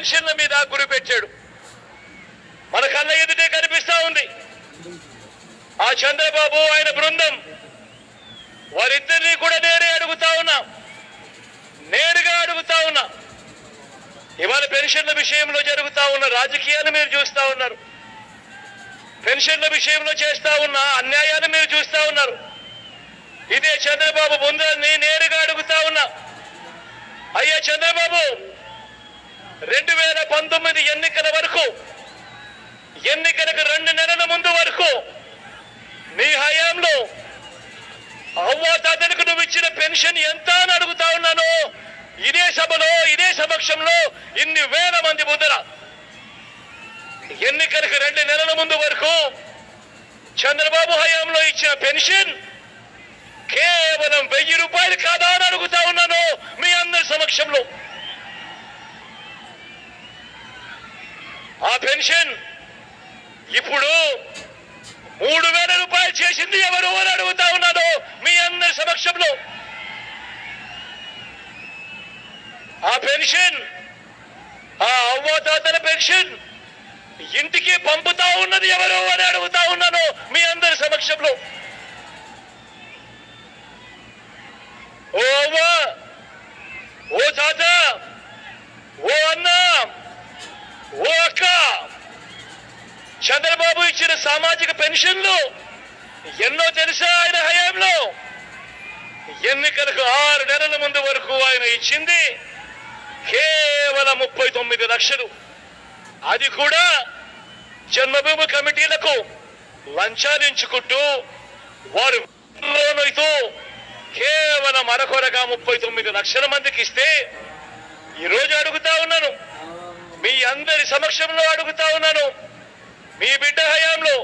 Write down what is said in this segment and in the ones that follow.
పెన్షన్ల మీద గురి పెట్టాడు. మన కళ్ళ ఎదుటే కనిపిస్తా ఉంది. ఆ చంద్రబాబు ఆయన బృందం. వారిద్దరిని కూడా నేరే అడుగుతా ఉన్నా. నేరుగా అడుగుతా ఉన్నా. ఇవాళ పెన్షన్ల విషయంలో జరుగుతా ఉన్న రాజకీయాలు మీరు చూస్తా ఉన్నారు. పెన్షన్ల విషయంలో చేస్తా ఉన్న అన్యాయాన్ని మీరు చూస్తా ఉన్నారు. ఇదే చంద్రబాబు బృందాన్ని నేరుగా అడుగుతా ఉన్నా. అయ్యా చంద్రబాబు! రెండు వేల పంతొమ్మిది ఎన్నికల వరకు ఎన్నికలకు రెండు నెలల ముందు వరకు నీ హయాంలో అవ్వాతాతలకు నువ్వు ఇచ్చిన పెన్షన్ ఎంత అని అడుగుతా ఉన్నాను ఇదే సభలో ఇదే సమక్షంలో ఇన్ని వేల మంది ముద్ర. ఎన్నికలకు రెండు నెలల ముందు వరకు చంద్రబాబు హయాంలో ఇచ్చిన పెన్షన్ కేవలం వెయ్యి రూపాయలు కాదా అని అడుగుతా ఉన్నాను మీ అందరి సమక్షంలో. ఆ పెన్షన్ ఇప్పుడు మూడు వేల రూపాయలు చేసింది ఎవరు అని అడుగుతా ఉన్నారో మీ అందరి సమక్షంలో. ఆ పెన్షన్ ఆ అవ్వతాతల పెన్షన్ ఇంటికి పంపుతా ఉన్నది ఎవరు అని అడుగుతా ఉన్నాను మీ అందరి సమక్షంలో. ఓ అవ్వ ఓ తాత ఓ అన్న ఓ అక్క చంద్రబాబు ఇచ్చిన సామాజిక పెన్షన్లు. ఎన్నో తెలుసా ఆయన హయాంలో? ఎన్నికలకు ఆరు నెలల ముందు వరకు ఆయన ఇచ్చింది కేవలం ముప్పై తొమ్మిది లక్షలు. అది కూడా జన్మభూమి కమిటీలకు లంచాలు ఎంచుకుంటూ వారు లోనైతూ కేవలం అరకొరగా ముప్పై తొమ్మిది లక్షల మందికి ఇస్తే ఈరోజు అడుగుతా ఉన్నాను. మీ అందరి సమక్షంలో అడుగుతా ఉన్నాను. మీ బిడ్డ హయాంలో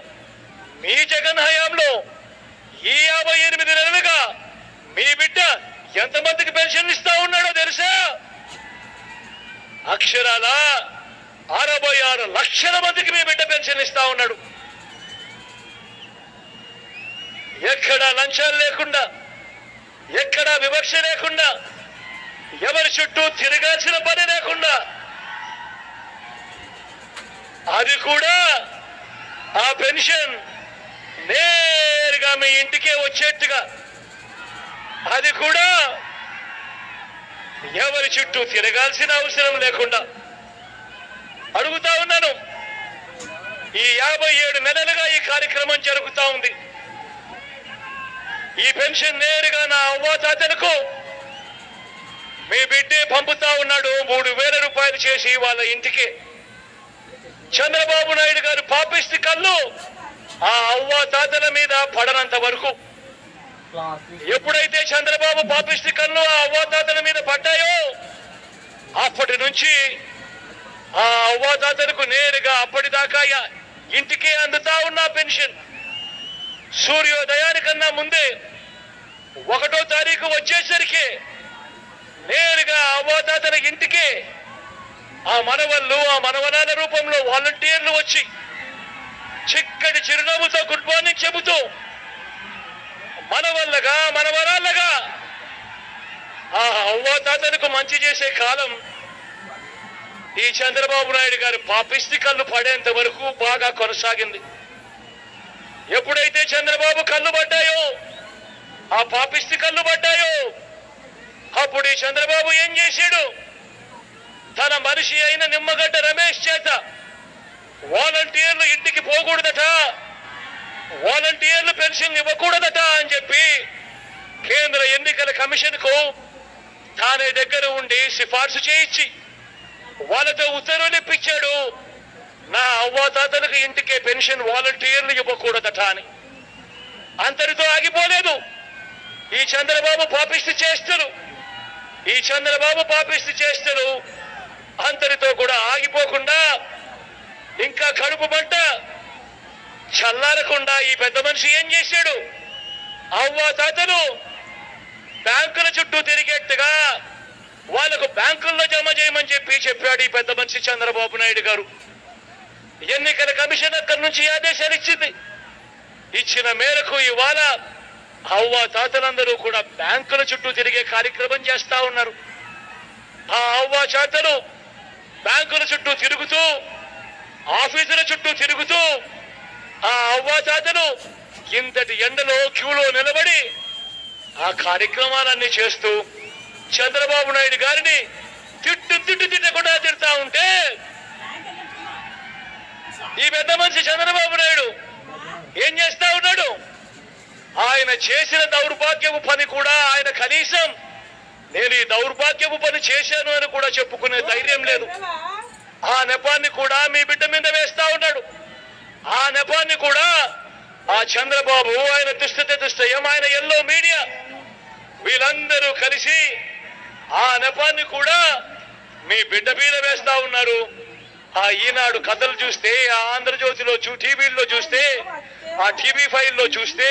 మీ జగన్ హయాంలో ఈ యాభై ఎనిమిది నెలలుగా మీ బిడ్డ ఎంతమందికి పెన్షన్ ఇస్తా ఉన్నాడో తెలుసా? అక్షరాల అరవై ఆరు లక్షల మందికి మీ బిడ్డ పెన్షన్ ఇస్తా ఉన్నాడు. ఎక్కడ లంచాలు లేకుండా ఎక్కడ వివక్ష లేకుండా ఎవరి చుట్టూ తిరగాల్సిన పని లేకుండా అది కూడా పెన్షన్ నేరుగా మీ ఇంటికే వచ్చేట్టుగా. అది కూడా ఎవరి చుట్టూ తిరగాల్సిన అవసరం లేకుండా. అడుగుతా ఉన్నాను. ఈ యాభై ఏడు నెలలుగా ఈ కార్యక్రమం జరుగుతా ఉంది. ఈ పెన్షన్ నేరుగా నా అవ్వాతాతలకు మీ బిడ్డే పంపుతా ఉన్నాడు. మూడు వేల రూపాయలు చేసి వాళ్ళ ఇంటికి. చంద్రబాబు నాయుడు గారు పాపిస్తే కళ్ళు ఆ అవ్వ తాతల మీద పడనంత వరకు. ఎప్పుడైతే చంద్రబాబు పాపిస్తే కళ్ళు ఆ అవ్వ తాతల మీద పడ్డాయో అప్పటి నుంచి ఆ అవ్వ తాతలకు నేరుగా అప్పటిదాకా ఇంటికే అందుతా ఉన్న పెన్షన్. సూర్యోదయానికన్నా ముందే ఒకటో తారీఖు వచ్చేసరికి నేరుగా అవ్వతాతల ఇంటికే ఆ మనవళ్ళు ఆ మనవనాల రూపంలో వాలంటీర్లు వచ్చి చిక్కటి చిరునవ్వుతో గుడ్ మార్నింగ్ చెబుతూ మనవల్లగా మనవరాళ్ళగా. ఆ అవ్వతాతలకు మంచి చేసే కాలం. ఈ చంద్రబాబు నాయుడు గారి పాపిస్తి కళ్ళు పడేంత వరకు బాగా కొనసాగింది. ఎప్పుడైతే చంద్రబాబు కళ్ళు పడ్డాయో ఆ పాపిస్తి కళ్ళు పడ్డాయో అప్పుడు ఈ చంద్రబాబు ఏం చేశాడు? తన మనిషి అయిన నిమ్మగడ్డ రమేష్ చేత వాలంటీర్లు ఇంటికి పోకూడదట. వాలంటీర్లు పెన్షన్ ఇవ్వకూడదట అని చెప్పి కేంద్ర ఎన్నికల కమిషన్కు తానే దగ్గర ఉండి సిఫార్సు చేయించి వాళ్ళతో ఉత్తర్వులు ఇప్పించాడు. నా అవ్వాతాతలకు ఇంటికే పెన్షన్ వాలంటీర్లు ఇవ్వకూడదట అని. అంతటితో ఆగిపోలేదు. ఈ చంద్రబాబు పాపిస్తు చేస్తారు ఈ చంద్రబాబు పాపిస్తు చేస్తారు అంతటితో కూడా ఆగిపోకుండా ఇంకా కడుపు మంట చల్లారకుండా ఈ పెద్ద మనిషి ఏం చేశాడు? అవ్వ తాతలు బ్యాంకుల చుట్టూ తిరిగేట్టుగా వాళ్ళకు బ్యాంకుల్లో జమ చేయమని చెప్పి చెప్పాడు ఈ పెద్ద మనిషి చంద్రబాబు నాయుడు గారు. ఎన్నికల కమిషన్ అక్కడి నుంచి ఆదేశాలు ఇచ్చింది. ఇచ్చిన మేరకు ఇవాళ అవ్వ తాతలందరూ కూడా బ్యాంకుల చుట్టూ తిరిగే కార్యక్రమం చేస్తా ఉన్నారు. ఆ అవ్వ తాతలు బ్యాంకుల చుట్టూ తిరుగుతూ ఆఫీసుల చుట్టూ తిరుగుతూ ఆ అవ్వాతాతలు ఇంతటి ఎండలో క్యూలో నిలబడి ఆ కార్యక్రమాలన్నీ చేస్తూ చంద్రబాబు నాయుడు గారిని తిట్టు తిట్టు తిట్టకుండా తిడతా ఉంటే ఈ పెద్ద మనిషి చంద్రబాబు నాయుడు ఏం చేస్తా ఉన్నాడు? ఆయన చేసిన దౌర్భాగ్యపు పని కూడా ఆయన కనీసం నేను ఈ దౌర్భాగ్యపు పని చేశాను అని కూడా చెప్పుకునే ధైర్యం లేదు. ఆ నెపాన్ని కూడా మీ బిడ్డ మీద వేస్తా ఉన్నాడు. ఆ నెపాన్ని కూడా ఆ చంద్రబాబు ఆయన దుష్టత దుష్టయం ఆయన ఎల్లో మీడియా వీళ్ళందరూ కలిసి ఆ నెపాన్ని కూడా మీ బిడ్డ మీద వేస్తా ఉన్నారు. ఆ ఈనాడు కథలు చూస్తే ఆ ఆంధ్రజ్యోతిలో చూ టీవీల్లో చూస్తే ఆ టీవీ ఫైల్లో చూస్తే